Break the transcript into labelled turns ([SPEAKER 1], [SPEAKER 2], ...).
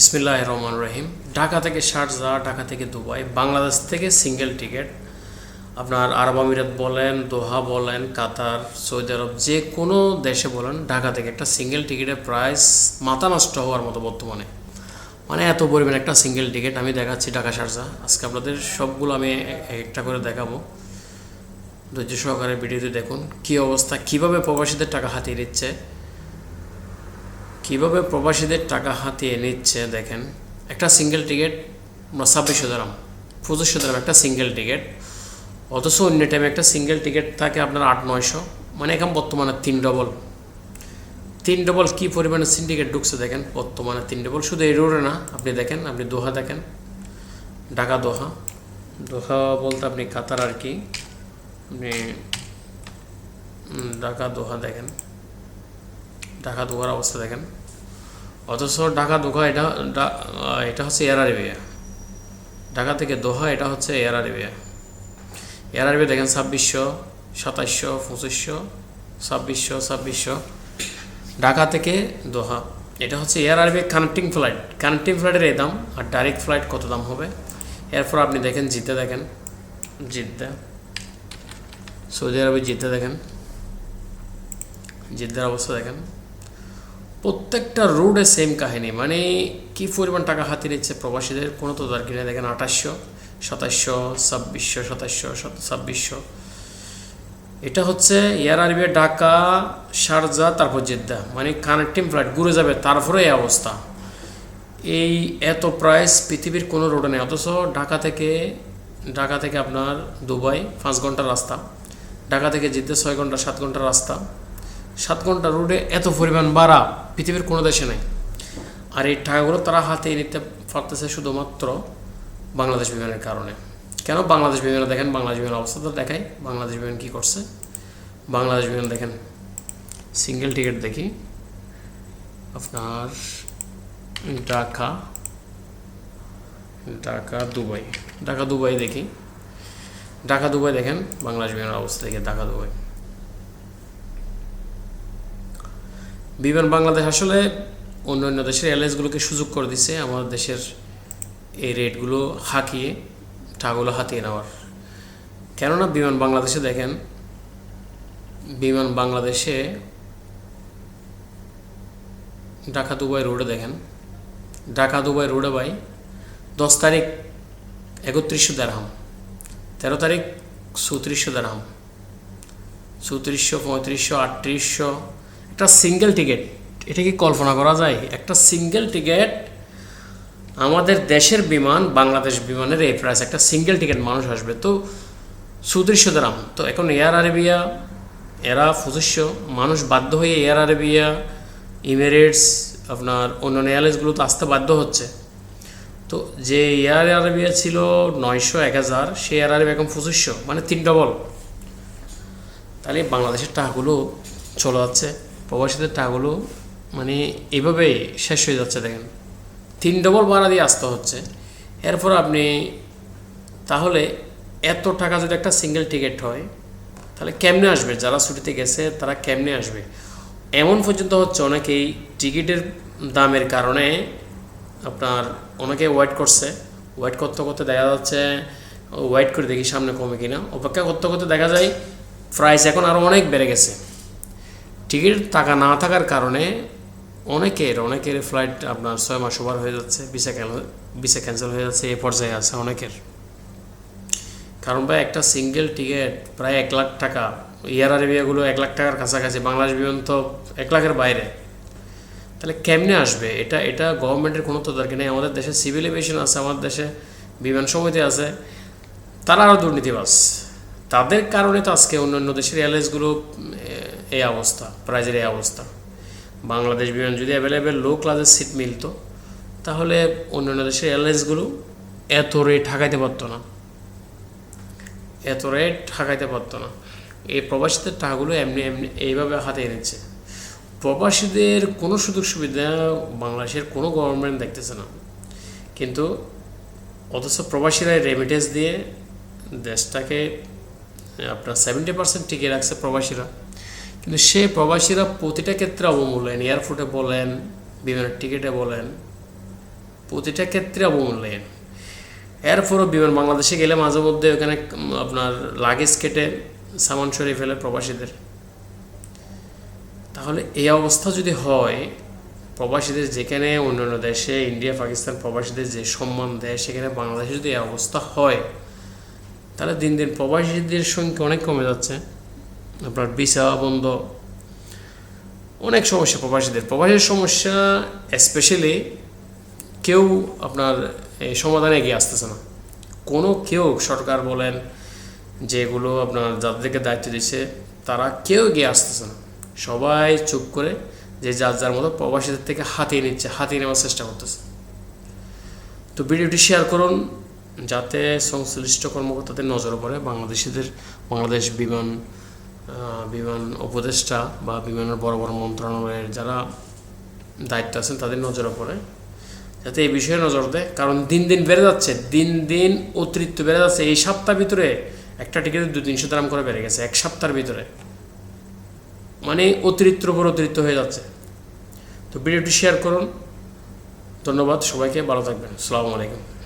[SPEAKER 1] বিসমিল্লাহ রহমান রহিম। ঢাকা থেকে শারজা, ঢাকা থেকে দুবাই, বাংলাদেশ থেকে সিঙ্গেল টিকিট আপনার আরব আমিরাত বলেন, দোহা বলেন, কাতার, সৌদি আরব, যে কোনো দেশে বলেন, ঢাকা থেকে একটা সিঙ্গেল টিকিটের প্রাইস মাথা নষ্ট হওয়ার মতো বর্তমানে। মানে এত পরিমাণ একটা সিঙ্গেল টিকিট আমি দেখাচ্ছি ঢাকা, শারজা। আজকে আপনাদের সবগুলো আমি একটা করে দেখাবো। ধৈর্য সহকারে ভিডিওতে দেখুন, কী অবস্থা, কীভাবে প্রবাসীদের টাকা হাতিয়ে নিচ্ছে। কীভাবে প্রবাসীদের টাকা হাতিয়ে নিচ্ছে দেখেন? একটা সিঙ্গেল টিকিট ছাব্বিশশো দাম পঁচিশশো দাম একটা সিঙ্গেল টিকিট অথচ অন্য টাইমে একটা সিঙ্গেল টিকিট থাকে আপনার আট, নয়শো মানে এখন বর্তমানে তিন ডবল তিন ডবল কী পরিমাণে সিন্ডিকেট ঢুকছে দেখেন? বর্তমানে তিন ডবল শুধু এই রোডে না, আপনি দেখেন, আপনি দোহা দেখেন, ঢাকা দোহা। দোহা বলতে আপনি কাতার আর কি, আপনি ঢাকা দোহা দেখেন। ঢাকা দোহার অবস্থা দেখেন। অথচ ঢাকা দোহা এটা এটা হচ্ছে এয়ার আরেবিয়া। ঢাকা থেকে দোহা এটা হচ্ছে এয়ার আরেবিয়া। এয়ার আরেবিয়া দেখেন ছাব্বিশশো, সাতাইশশো, পঁচিশশো, ছাব্বিশশো ছাব্বিশশো। ঢাকা থেকে দোহা। এটা হচ্ছে এয়ার আরবি কানেক্টিং ফ্লাইট। কানেক্টিং ফ্লাইটের এই দাম আর ডাইরেক্ট ফ্লাইট কত দাম হবে? এরপর আপনি দেখেন জিতে দেখেন। জিদ্দা সৌদি আরবে জিতে দেখেন। জিদ্দার অবস্থা দেখেন। প্রত্যেকটা রোডে সেম কাহিনী। মানে কি পরিমাণ টাকা হাতে নিচ্ছে প্রবাসীদের? কোনো তো দরকার নেই। দেখেন আঠাশশো, সাতাশশো, ছাব্বিশশো সাতাশশো ছাব্বিশশো। এটা হচ্ছে এয়ার আরবিয়া ঢাকা শারজা তারপর জেদ্দা মানে কানেক্টিং ফ্লাইট ঘুরে যাবে, তারপরে এই অবস্থা। এই এত প্রাইস পৃথিবীর কোনো রোডে নেই। অথচ ঢাকা থেকে ঢাকা থেকে আপনার দুবাই, পাঁচ ঘণ্টার রাস্তা। ঢাকা থেকে জিদ্দা ছয় ঘণ্টা, সাত ঘণ্টার রাস্তা। সাত ঘণ্টা রোডে এত পরিমাণ বাড়া পৃথিবীর কোনো দেশে নাই। আর এই টাকাগুলো তারা হাতে নিতে পারতেছে শুধুমাত্র বাংলাদেশ বিমানের কারণে। কেন? বাংলাদেশ বিমানে দেখেন, বাংলাদেশ বিমানের অবস্থা তো দেখাই। বাংলাদেশ বিমান কী করছে? বাংলাদেশ বিমান দেখেন সিঙ্গেল টিকিট দেখি। আপনার ঢাকা ঢাকা, দুবাই। ঢাকা, দুবাই দেখি। ঢাকা, দুবাই দেখেন, বাংলাদেশ বিমানের অবস্থা দেখে, ঢাকা, দুবাই। বিমান বাংলাদেশ আসলে অন্য অন্য দেশের এয়ারলাইন্সগুলোকে সুযোগ করে দিছে, আমাদের দেশের এই রেটগুলো হাঁকিয়ে, টাকাগুলো হাতিয়ে নেওয়ার। কেননা বিমান বাংলাদেশে দেখেন, বিমান বাংলাদেশে ঢাকা দুবাই রোডে দেখেন, ঢাকা দুবাই রোডে ভাই দশ তারিখ একত্রিশশো দেড়হাম, তেরো তারিখ চৌত্রিশশো দেড়হাম, চৌত্রিশশো পঁয়ত্রিশশো আটত্রিশশো একটা সিঙ্গেল টিকিট এটা কি কল্পনা করা যায়? একটা সিঙ্গেল টিকিট আমাদের দেশের বিমান, বাংলাদেশ বিমানের এই প্রাইস একটা সিঙ্গেল টিকিট মানুষ আসবে। তো চৌত্রিশশো দাম তো এখন এয়ার আরেবিয়া এরা পঁচিশশো মানুষ বাধ্য হয়ে এয়ার আরেবিয়া ইমিরেটস আপনার অন্যান্য এয়ারলাইন্সগুলো তো আসতে বাধ্য হচ্ছে। তো যে এয়ার আরেবিয়া ছিল নয়শো এক হাজার, সে এয়ার আরেবিয়া এখন পঁচিশশো মানে তিন ডবল তাহলে বাংলাদেশের টাকাগুলো চলে যাচ্ছে। প্রবাসীদের টাকাগুলো মানে এভাবেই শেষ হয়ে যাচ্ছে দেখেন। তিন ডবল ভাড়া দিয়ে আসতে হচ্ছে। এরপর আপনি তাহলে এত টাকা যদি একটা সিঙ্গেল টিকিট হয়, তাহলে কেমনে আসবে? যারা ছুটিতে গেছে, তারা কেমনে আসবে? এমন পর্যন্ত হচ্ছে অনেকেই টিকিটের দামের কারণে আপনার অনেকে ওয়েট করছে। ওয়েট করতে করতে দেখা যাচ্ছে ওয়েট করে দেখি সামনে কমে কিনা। অপেক্ষা করতে করতে দেখা যায় প্রাইস এখন আরও অনেক বেড়ে গেছে। টিকিট টাকা না থাকার কারণে অনেকের অনেকের ফ্লাইট আপনার ছয় মাস ওভার হয়ে যাচ্ছে ভিসা ভিসা ক্যান্সেল হয়ে যাচ্ছে এ পর্যায়ে আছে অনেকের। কারণ ভাই, একটা সিঙ্গেল টিকিট প্রায় এক লাখ টাকা এয়ার আরেবিয়াগুলো এক লাখ টাকার কাছাকাছি, বাংলাদেশ বিমান তো এক লাখের বাইরে। তাহলে কেমনে আসবে? এটা এটা গভর্নমেন্টের কোনো তো দরকার নেই। আমাদের দেশে সিভিল এভিয়েশন আছে, আমাদের দেশে বিমান সমিতি আছে। তারা আরও দুর্নীতিবাস তাদের কারণে তো আজকে অন্য অন্য দেশের এয়ারলাইন্সগুলো এই অবস্থা, প্রাইজের এই অবস্থা। বাংলাদেশ বিমান যদি অ্যাভেলেবেল লো ক্লাসের সিট মিলতো, তাহলে অন্য অন্য দেশের এয়ারলাইন্সগুলো এত রেট ঠকাইতে পারতো না। এত রেট ঠকাইতে পারতো না। এই প্রবাসীদের টাকাগুলো এমনি এমনি এইভাবে হাতে এনেছে। প্রবাসীদের কোনো সুযোগ সুবিধা বাংলাদেশের কোনো গভর্নমেন্ট দেখতেছে না। কিন্তু অথচ প্রবাসীরা রেমিটেন্স দিয়ে দেশটাকে আপনার সেভেন্টি পার্সেন্ট টিকে রাখছে প্রবাসীরা। কিন্তু সে প্রবাসীরা প্রতিটা ক্ষেত্রে অবমূল্যায়ন, এয়ারপোর্টে বলেন বিমানের টিকিটে বলেন, প্রতিটা ক্ষেত্রে অবমূল্যায়ন। এরপরও বিমান বাংলাদেশে গেলে মাঝে মধ্যে ওখানে আপনার লাগেজ কেটে সামান সরিয়ে ফেলে প্রবাসীদের। তাহলে এই অবস্থা যদি হয়, প্রবাসীদের যেখানে অন্যান্য দেশে, ইন্ডিয়া, পাকিস্তান প্রবাসীদের যে সম্মান দেয়, সেখানে বাংলাদেশে যদি এই অবস্থা হয়, তাহলে দিন দিন প্রবাসীদের সংখ্যা অনেক কমে যাচ্ছে। আপনার ভিসা বন্ধ। অনেক সমস্যা প্রবাসীদের। প্রবাসীর সমস্যা স্পেশালি কেউ আপনার সমাধানে এগিয়ে আসতেছে না। কোনো কেউ সরকার বলেন যেগুলো আপনার যাদেরকে দায়িত্ব দিচ্ছে, তারা কেউ এগিয়ে আসতেছে না। সবাই চুপ করে যে যার যার মতো প্রবাসীদের থেকে হাতিয়ে নিচ্ছে, হাতিয়ে নেওয়ার চেষ্টা করতেছে। তো ভিডিওটি শেয়ার করুন যাতে সংশ্লিষ্ট কর্মকর্তাদের নজরে পড়ে বাংলাদেশিদের, বাংলাদেশ বিমান বিমান উপদেষ্টা বা বিমানের বড় বড় মন্ত্রণালয়ের যারা দায়িত্ব আছেন, তাদের নজরে পড়ে। যাতে এই বিষয়ে নজর দেয়, কারণ দিন দিন বেড়ে যাচ্ছে, দিন দিন অতিরিক্ত বেড়ে যাচ্ছে। এই সপ্তাহ ভিতরে একটা টিকিট দু তিনশো দাম করে বেড়ে গেছে, এক সপ্তাহের ভিতরে। মানে অতিরিক্ত উপর অতিরিক্ত হয়ে যাচ্ছে। তো ভিডিওটি শেয়ার করুন। ধন্যবাদ সবাইকে, ভালো থাকবেন। আসসালামু আলাইকুম।